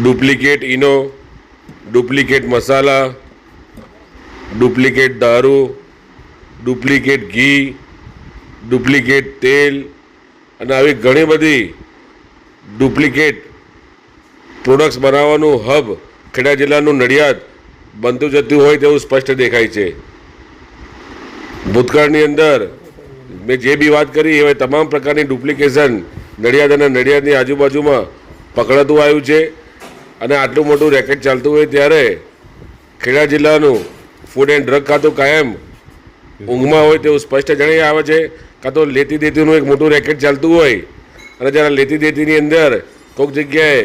Duplicate Eno duplicate મસાલા, duplicate દારૂ, duplicate ઘી, ડુપ્લિકેટ તેલ અને આવી ઘણી બધી ડુપ્લિકેટ પ્રોડક્ટ્સ બનાવવાનું હબ ખેડા જિલ્લાનું નડિયાદ બનતું જતું હોય તેવું સ્પષ્ટ દેખાય છે. ભૂતકાળની અંદર મેં જે બી વાત કરી હવે તમામ પ્રકારની ડુપ્લિકેશન નડિયાદ અને નડિયાદની આજુબાજુમાં પકડાતું આવ્યું છે. અને આટલું મોટું રેકેટ ચાલતું હોય ત્યારે ખેડા જિલ્લાનું ફૂડ એન્ડ ડ્રગ ખાતું કાયમ ઊંઘમાં હોય તેવું સ્પષ્ટ જણાઈ આવે છે. કાં તો લેતી દેતીનું એક મોટું રેકેટ ચાલતું હોય અને જ્યારે લેતી દેતીની અંદર કોઈક જગ્યાએ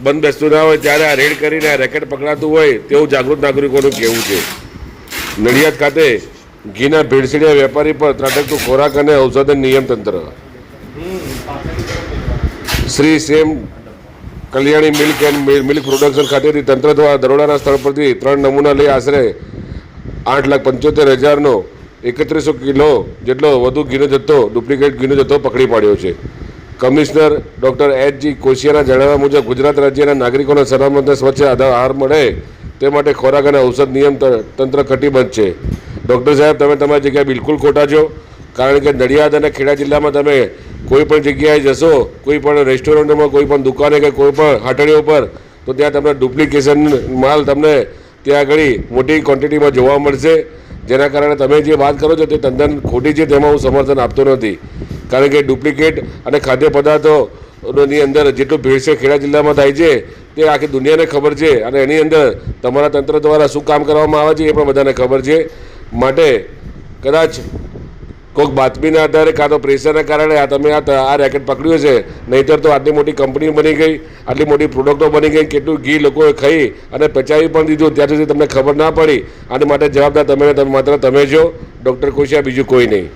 બંધ બેસતું ના હોય ત્યારે આ રેડ કરીને આ રેકેટ પકડાતું હોય તેવું જાગૃત નાગરિકોનું કહેવું છે. નડિયાદ ખાતે ઘીના ભેળસેડિયા વેપારી પર ત્રાટકતું ખોરાક અને ઔષધન નિયમ તંત્ર Shri Sam Kalyani milk and milk production ખાતેથી તંત્ર દ્વારા દરોડાના સ્થળ પરથી ત્રણ નમૂના લઈ આશરે આઠ લાખ પંચોતેર હજારનો એકત્રીસો કિલો જેટલો વધુ ઘીનો જથ્થો, ડુપ્લિકેટ ઘીનો જથ્થો પકડી પાડ્યો છે. કમિશનર ડૉક્ટર એચ જી કોશિયાના જણાવ્યા મુજબ ગુજરાત રાજ્યના નાગરિકોને સલામતને સ્વચ્છ આધાર મળે તે માટે ખોરાક અને ઔષધ નિયમ તંત્ર કટિબદ્ધ છે. ડૉક્ટર સાહેબ, તમે તમારી જગ્યાએ બિલકુલ ખોટા છો, કારણ કે નડિયાદ અને ખેડા જિલ્લામાં તમે કોઈ પણ જગ્યાએ જશો, કોઈ પણ રેસ્ટોરન્ટમાં કોઈ પણ દુકાને કે કોઈ પણ હાટડીઓ પર, તો ત્યાં તમને ડુપ્લિકેશન માલ તમને ત્યાં આગળ મોટી ક્વોન્ટિટીમાં જોવા મળશે. જેના કારણે તમે જે વાત કરો છો તે તદ્દન ખોટી છે, તેમાં હું સમર્થન આપતો નથી. કારણ કે ડુપ્લિકેટ અને ખાદ્ય પદાર્થોની અંદર જેટલું ભેળસેળ ખેડા જિલ્લામાં થાય છે, તે આખી દુનિયાને ખબર છે અને એની અંદર તમારા તંત્ર દ્વારા શું કામ કરવામાં આવે છે એ પણ બધાને ખબર છે. માટે કદાચ કોઈક બાતમીના આધારે કાં તો પ્રેશરના કારણે આ તમે આ રેકેટ પકડ્યું છે નહીંતર તો આટલી મોટી કંપની બની ગઈ, આટલી મોટી પ્રોડક્ટો બની ગઈ, કેટલું ઘી લોકોએ ખાઈ અને પચાવી પણ દીધું, ત્યાં સુધી તમને ખબર ના પડી. આને માટે જવાબદાર તમે તમે માત્ર તમે છો ડૉક્ટર કોશિયા બીજું કોઈ નહીં.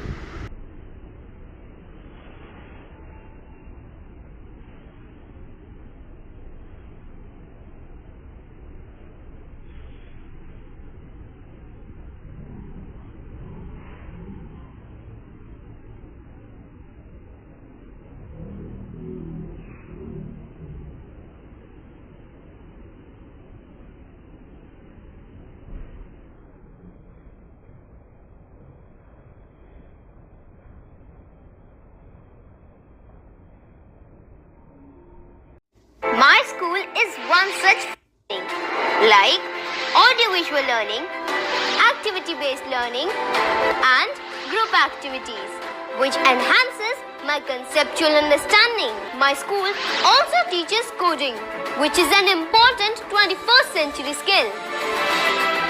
School is one such thing like audiovisual learning, activity based learning, and group activities, which enhances my conceptual understanding. My school also teaches coding, which is an important 21st century skill.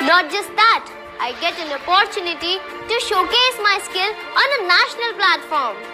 Not just that, I get an opportunity to showcase my skill on a national platform.